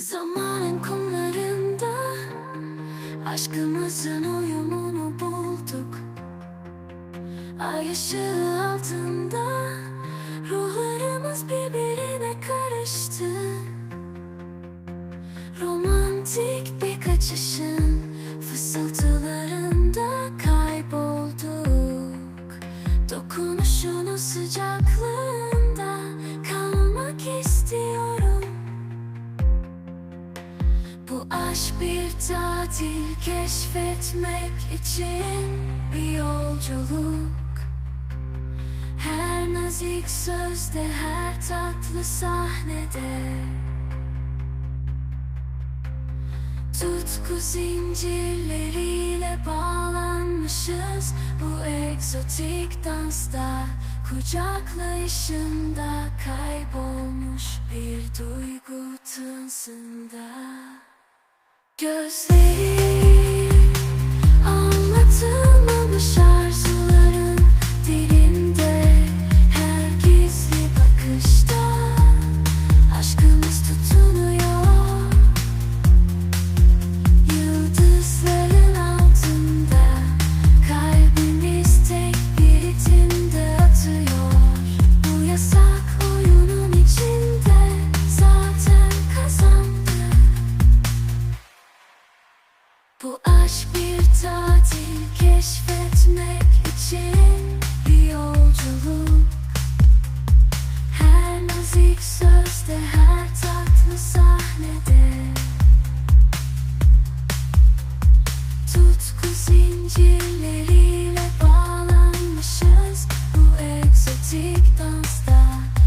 Zamanın kumlarında Aşkımızın uyumunu bulduk. Ay ışığı altında Ruhlarımız birbirine karıştı. Romantik bir kaçışın Fısıltılarında aşk bir tatil keşfetmek için bir yolculuk. Her nazik sözde her tatlı sahnede. Tutku zincirleriyle bağlanmışız Bu egzotik dansta. Kucaklayışında kaybolmuş bir duygu Just leave. Bu aşk bir tatil keşfetmek için bir yolculuk. Her nazik sözde her tatlı sahnede. Tutku zincirleri